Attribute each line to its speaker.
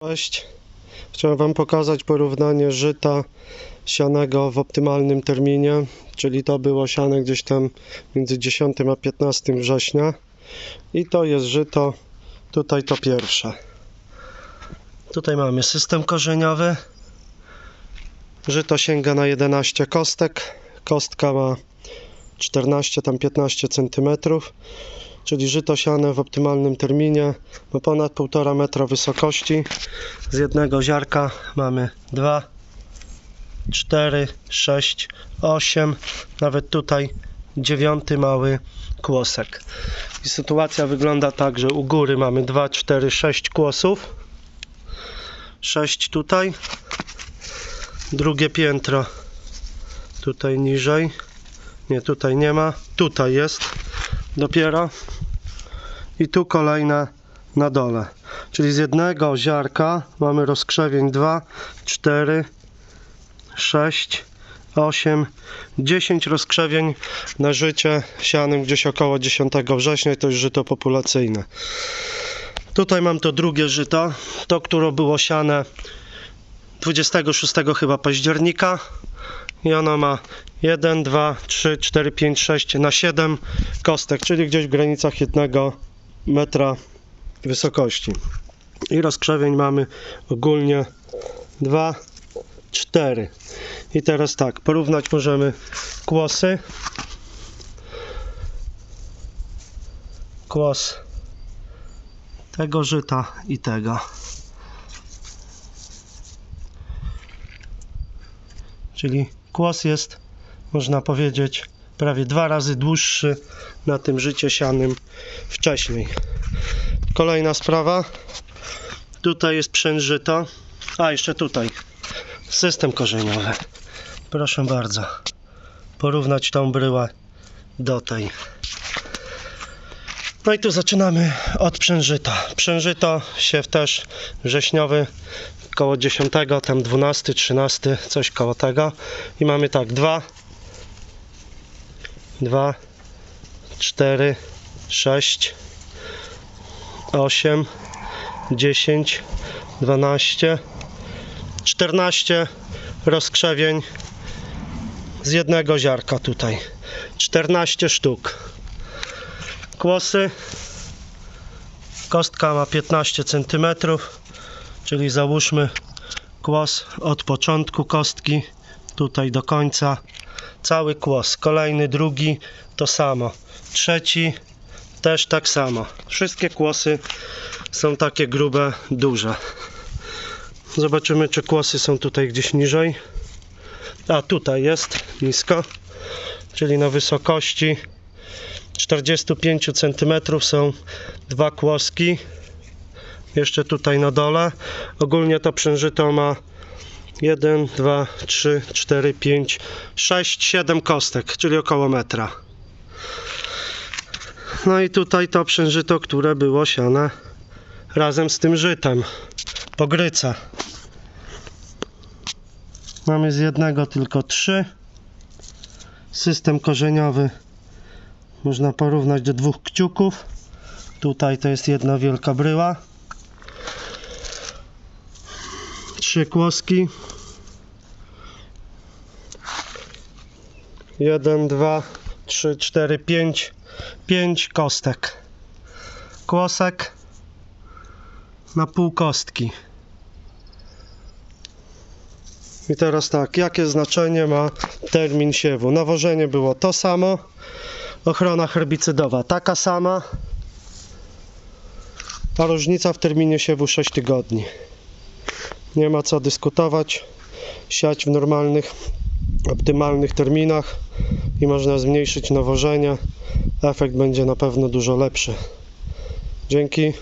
Speaker 1: Cześć. Chciałem Wam pokazać porównanie żyta sianego w optymalnym terminie, czyli to było siane gdzieś tam między 10 a 15 września i to jest żyto, tutaj to pierwsze. Tutaj mamy system korzeniowy. Żyto sięga na 11 kostek. Kostka ma 14 tam 15 cm czyli żyto siane w optymalnym terminie, ma ponad 1,5 metra wysokości. Z jednego ziarka mamy 2, 4, 6, 8, nawet tutaj dziewiąty mały kłosek. I sytuacja wygląda tak, że u góry mamy 2, 4, 6 kłosów. 6 tutaj. Drugie piętro tutaj niżej. Nie, tutaj nie ma. Tutaj jest dopiero i tu kolejne na dole. Czyli z jednego ziarka mamy rozkrzewień 2, 4, 6, 8, 10 rozkrzewień na życie sianym gdzieś około 10 września i to jest żyto populacyjne. Tutaj mam to drugie żyto, to które było siane 26 chyba października i ono ma 1, 2, 3, 4, 5, 6 na 7 kostek, czyli gdzieś w granicach jednego metra wysokości. I rozkrzewień mamy ogólnie 2, 4. I teraz tak, porównać możemy kłosy. Kłos tego żyta i tego. Czyli kłos jest, można powiedzieć, prawie dwa razy dłuższy na tym życie sianym wcześniej. Kolejna sprawa. Tutaj jest przężyto. A, jeszcze tutaj. System korzeniowy. Proszę bardzo. Porównać tą bryłę do tej. No i tu zaczynamy od przężyta. Przężyto siew też wrześniowy koło 10, tam 12, 13, coś koło tego. I mamy tak, 2, 2, 4, 6, 8, 10, 12, 14 rozkrzewień z jednego ziarka tutaj. 14 sztuk. Kłosy. Kostka ma 15 cm, czyli załóżmy kłos od początku kostki tutaj do końca. Cały kłos. Kolejny, drugi to samo. Trzeci też tak samo. Wszystkie kłosy są takie grube, duże. Zobaczymy, czy kłosy są tutaj gdzieś niżej. A tutaj jest nisko, czyli na wysokości 45 cm są dwa kłoski. Jeszcze tutaj na dole. Ogólnie to przężyto ma 1, 2, 3, 4, 5, 6, 7 kostek, czyli około metra. No i tutaj to przężyto, które było siane razem z tym żytem. Pogryca. Mamy z jednego tylko trzy. System korzeniowy można porównać do dwóch kciuków. Tutaj to jest jedna wielka bryła. Trzy kłoski. Jeden, dwa, trzy, cztery, pięć. Pięć kostek. Kłosek na pół kostki. I teraz tak, jakie znaczenie ma termin siewu? Nawożenie było to samo, ochrona herbicydowa taka sama, a różnica w terminie siewu 6 tygodni. Nie ma co dyskutować, siać w normalnych, optymalnych terminach i można zmniejszyć nawożenie. Efekt będzie na pewno dużo lepszy. Dzięki.